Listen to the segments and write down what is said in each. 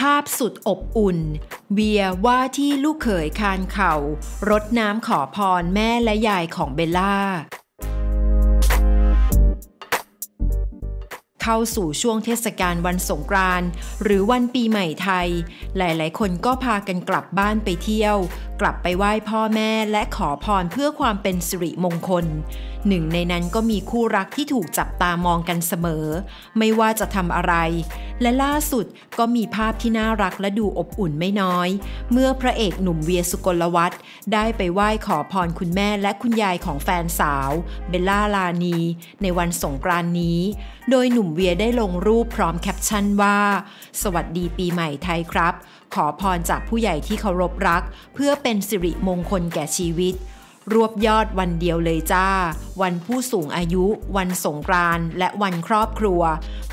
ภาพสุดอบอุ่นเวียว่าที่ลูกเขยคานเข่ารดน้ำขอพรแม่และยายของเบลล่า เข้าสู่ช่วงเทศกาลวันสงกรานต์หรือวันปีใหม่ไทย หลายๆ คนก็พากันกลับบ้านไปเที่ยว กลับไปไหว้พ่อแม่และขอพรเพื่อความเป็นสิริมงคลหนึ่งในนั้นก็มีคู่รักที่ถูกจับตามองกันเสมอ ไม่ว่าจะทำอะไร และล่าสุดก็มีภาพที่น่ารักและดูอบอุ่นไม่น้อย เมื่อพระเอกหนุ่มเวียสุกลวัฒน์ได้ไปไหว้ขอพรคุณแม่และคุณยายของแฟนสาว เบลล่าลานี ในวันสงกรานนี้ โดยหนุ่มเวียได้ลงรูปพร้อมแคปชั่นว่า สวัสดีปีใหม่ไทยครับ ขอพรจากผู้ใหญ่ที่เคารพรัก เพื่อเป็นสิริมงคลแก่ชีวิต รวบยอดวันเดียวเลยจ้า วันผู้สูงอายุ วันสงกรานต์และวันครอบครัว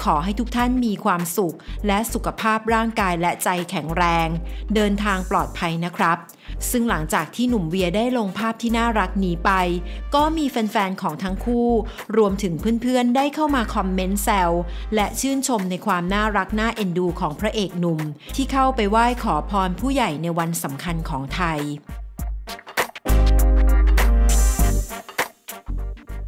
ขอให้ทุกท่านมีความสุข และสุขภาพร่างกายและใจแข็งแรง เดินทางปลอดภัยนะครับ ซึ่งหลังจากที่หนุ่มเวียได้ลงภาพที่น่ารักนี้ไป ก็มีแฟนๆของทั้งคู่ รวมถึงเพื่อนๆได้เข้ามาคอมเมนต์แซวและชื่นชมในความน่ารักน่าเอ็นดูของพระเอกหนุ่ม ที่เข้าไปไหว้ขอพรผู้ใหญ่ในวันสำคัญของไทย